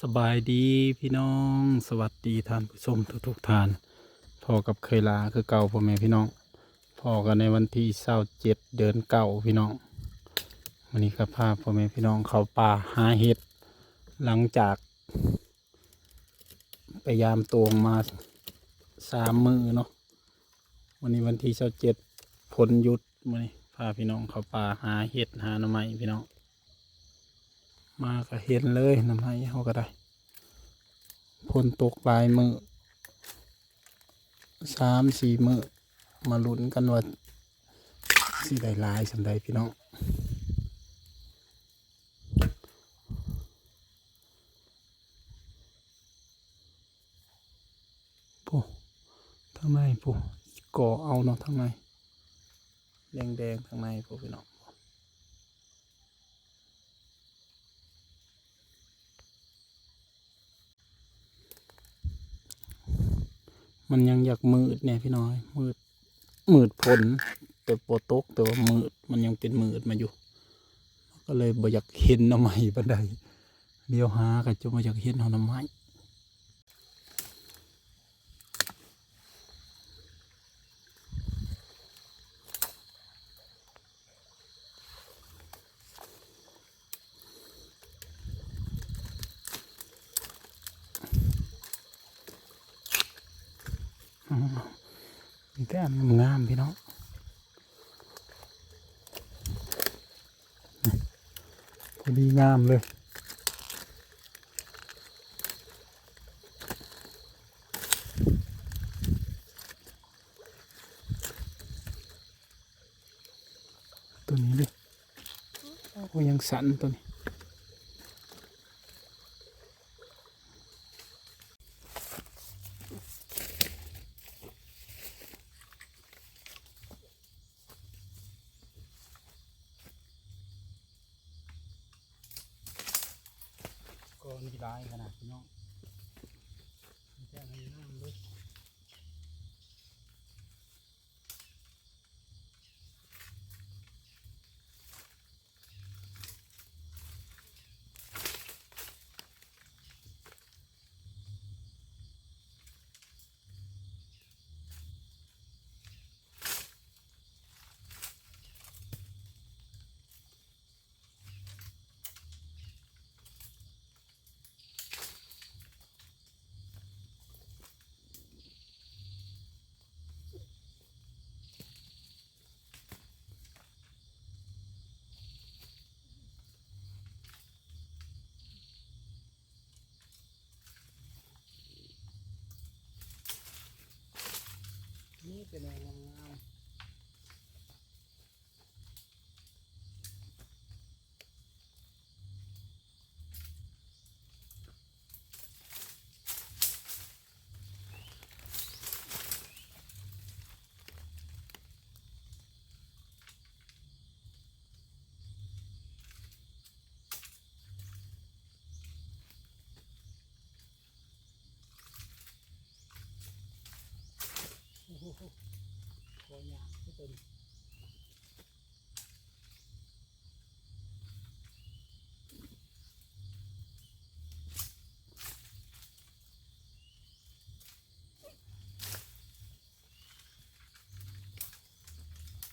สบายดีพี่น้องสวัสดีท่านผู้ชมทุกทุกๆท่านพอกับเคยลาคือเก่าพ่อแม่พี่น้องพอกันในวันที่เศร้าเจ็ดเดือนเก่าพี่น้องวันนี้ก็พาพ่อแม่พี่น้องเขาป่าหาเห็ดหลังจากไปยามตวงมาสามมือเนาะวันนี้วันที่เศร้าเจ็ดผลยุดวันนี้พาพี่น้องเขาป่าหาเห็ดหาหน่อไม้พี่น้อง มาก็เห็นเลยน้ำไม้เขาก็ได้พลตกหลายมือสามสี่มือมาลุ้นกันว่าสิได้หลายสันใดพี่น้องปูทางในปูก่อเอาเนาะทางในแดงแดงทางในปูพี่น้อง มันยังอยากมืดเนี่ยพี่น้อย มืดมืดผลแต่โปตกแต่ว่ามืดมันยังเป็นมืดมาอยู่ ก็เลยบ่อยากเห็นหน้ำไม้บันไดเดียวหากระจุบ่อยากเห็นหน้ำไม้ แต่อันงามๆพี่น้องนี่พอดีงามเลยตัวนี้ดิโอ้ยังสันตัวนี้ ก็นี่ได้ขนาดพี่น้องมีแต่อะไรงามเลย นี่เป็นอะไรงามโอ้โห คอยางที่เป็น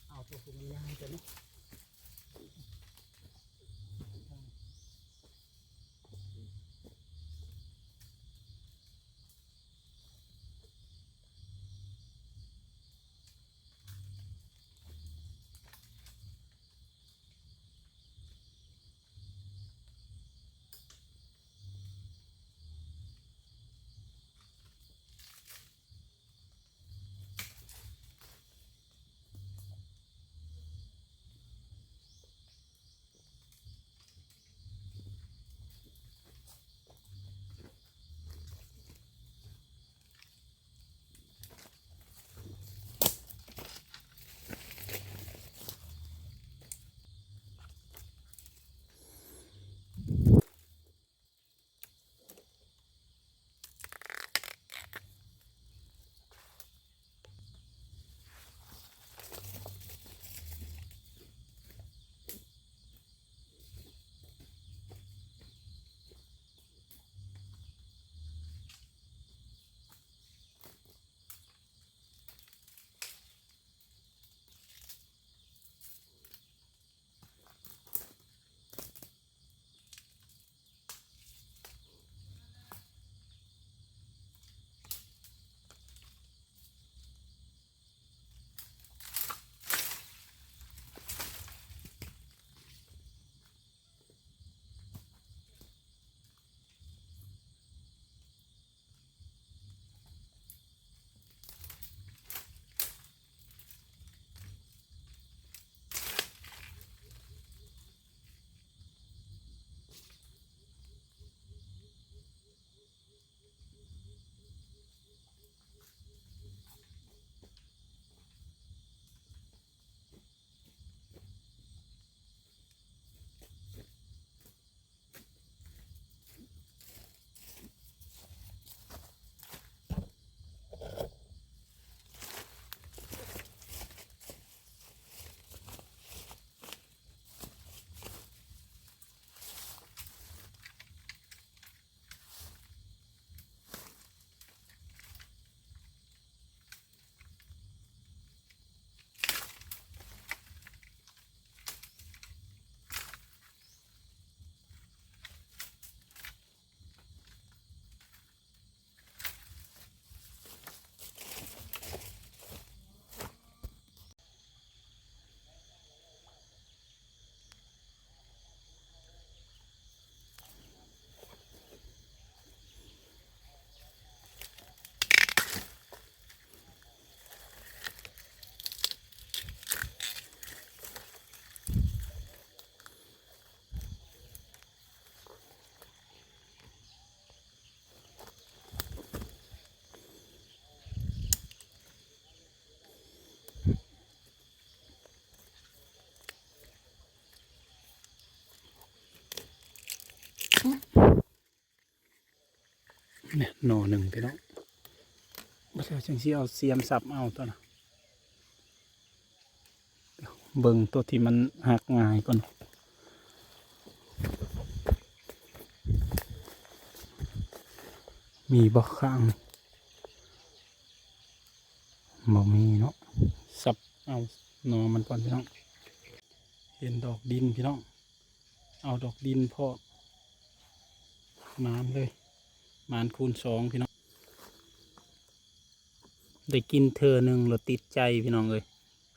เอาตัวคุณมันย เนี่ยหน่อหนึ่งพี่น้องมาแล้วจังสิเอาเสียมสับเอาตัวนะเบิ่งตัวที่มันหักง่ายก่อนมีบ่ข้างบ่มีเนาะสับเอาหนอมันก่อนพี่น้อง เห็นดอกดินพี่น้อง เอาดอกดินพอกมานเลย มานคูณสองพี่น้อง ได้กินเธอหนึ่งเราติดใจพี่น้องเลย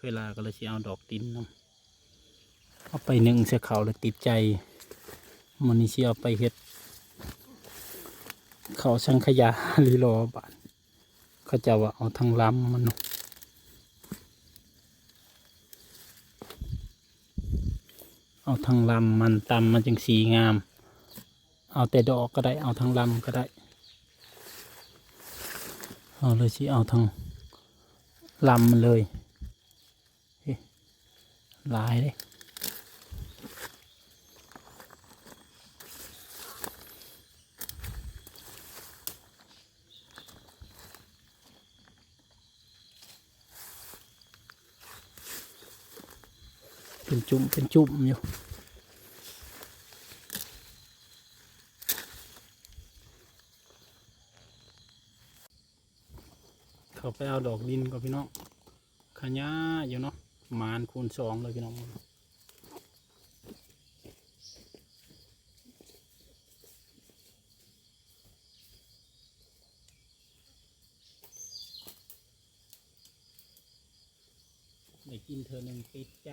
เวลาก็เลยสิเอาดอกดินนำเอาไปหนึ่งเสียเขาเลยติดใจมันนี่สิเอาไปเฮ็ด เขาช่างขยะลีโลบานเขาจะว่าเอาทางลำมันนาะเอาทางลำมันตำมันจึงสีงาม เอาแต่ดอกก็ได้ เอาทางลำก็ได้ เอาเลยสิเอาทางลำมันเลยเฮ้ยหลายเลยเป็นจุ่มเป็นจุ่มอยู่ เขาไปเอาดอกดินก่อนพี่น้องขยะอยู่เนาะมานคูณสองเลยพี่น้องได้กินเธอหนึ่งติดใจ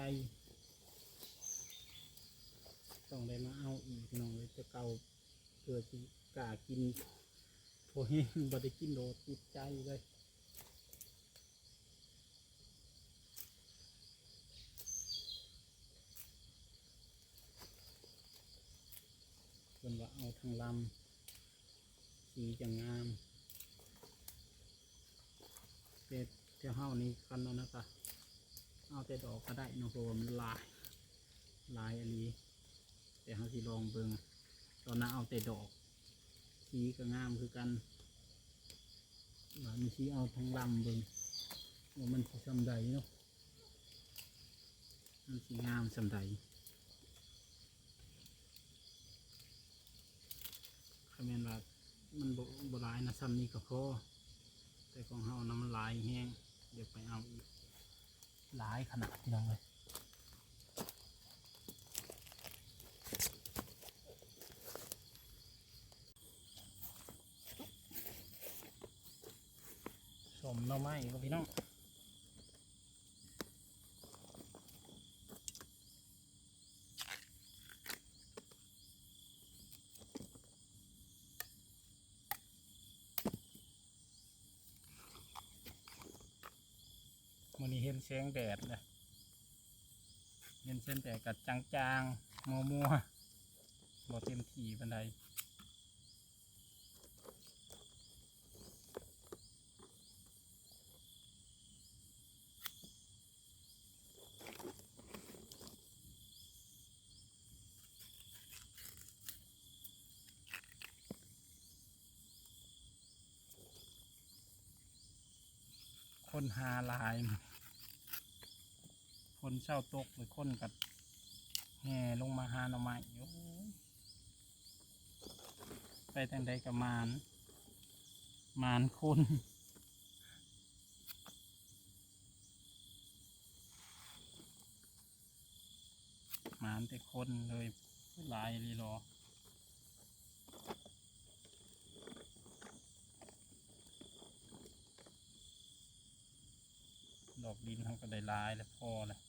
ต้องได้มาเอาอีกหน่อยจะเก่าเพื่อที่กากินพอแห้งบ่ได้กินโดติดใจเลย เพิ่นว่าเอา ทางลำสีจะงามแต่เที่ยวเฮานี่กันแล้วนะคะเอาแต่ดอกก็ได้เนาะเพราะว่ามันลายลายอันนี้แต่เขาสิลองเบิงตอนนั้นเอาแต่ดอกสีก็งามคือกันว่ามีสีเอาทางลำเบิงว่ามันสิสำใดเนาะมันสีงามสำใด คำเมนว่ามันบโบหลายนะซ้ำนี้ก็พอแต่ของเฮานะมันหลายแห้งเดี๋ยวไปเอาอีกหลายขนาดที่น้องเลยสมหน่อไม้ก็พี่น้องมันนี้เห็น แสงแดดเลยเห็นเส้นแดดกัดจางๆมัวมัวๆบ่เต็มที่บันไดคนหาลายมั้ง คนเช่าตกหรือคนกับแห่ลงมาหาหน่อไม้โอ้ยไปทางใดกับมานมานคนมานแต่คนเลยหลายเลยรอดอกดินเขาก็ได้ลายแล้วพอเลย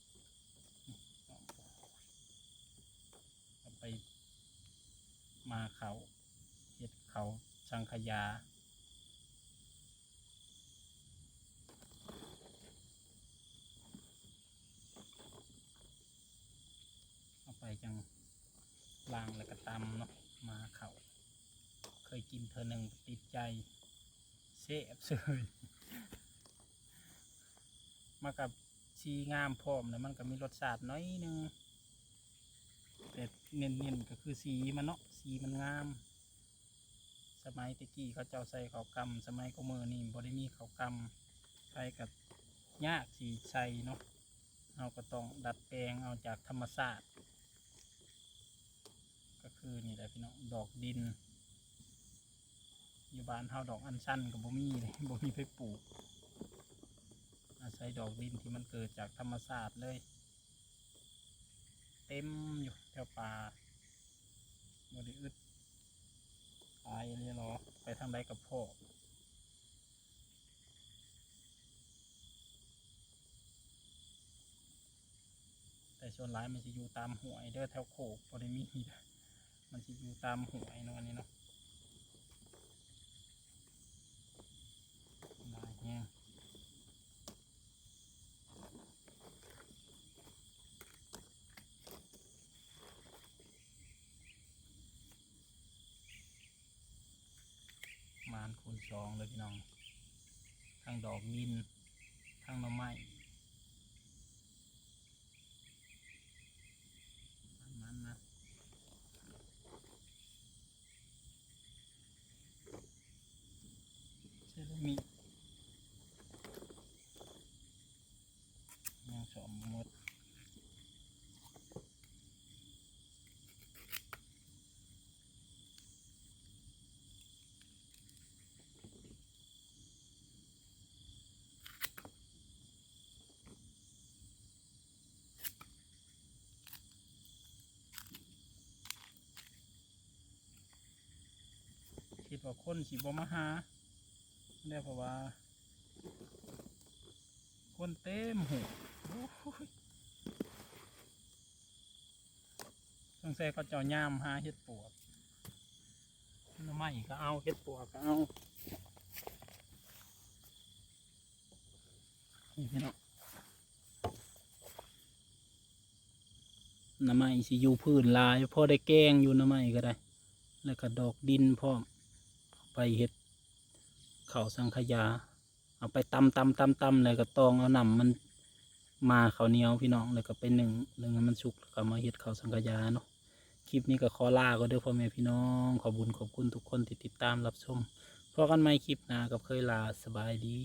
เอาไป มาเขาเห็ดเขาชังขยา เอาไปจังล้างแล้วก็ตำเนาะมาเขาเคยกินเธอหนึ่งติดใจเสบเสยมากับชีงามพร้อมแล้วมันก็มีรสชาติน้อยหนึง แต่เน้นๆก็คือสีมันเนาะสีมันงาม สมัยตะกี้เขาเจ้าใส่เขาวกำสมัยก็มือนี่บ่ได้มีเขาวกำไปกับยากสีใส่เนาะเราก็ต้องดัดแปลงเอาจากธรรมชาติก็คือนี่แหละพี่น้องดอกดินอยู่บ้านเฮาดอกอัญชันกับบ่มีเลยบ่มีไปปลูกอาศัยดอกดินที่มันเกิดจากธรรมชาติเลย ต็มอยู่แถวป่าบริอึดตายนี่เนาะไปทางใดกับพ่อแต่ส่วนร้ายมันจะอยู่ตามหวยเด้อแถวโขกบริมีมันจะอยู่ตามหวยเนาะอันนี้เนาะลายแห้ง มานคูณ สองเลยพี่น้องทั้งดอกมินทั้งหน่อไม้มันๆนะเซรามิกยังสมมด คิดว่าคนสิบ่มาหาได้เพราะว่า คนเต็มหูโอ้ยสงสัยเขาเจ้าย่ามหาเห็ดปวกน้ำไม้ก็เอาเห็ดปวกก็เอานี่พี่น้องหน้ำไม้สิอยู่พื้นลายพอได้แกงอยู่น้ำไม้ก็ได้ แล้วก็ดอกดินพร้อม ไปเห็ดข้าสังขยา เอาไปตำตำตำตำเลยก็ตองเอานำมันมาเขาเหนียวพี่น้องเลยก็ไปหนึ่งหนึ่งให้มันสุกแล้วก็มาเห็ดข้าสังขยาเนาะคลิปนี้ก็ขอลาก็เด้อพ่อแม่พี่น้องขอบุญขอบคุณทุกคนที่ติดตามรับชมพอกันใหม่คลิปหน้ากับเคยลาสบายดี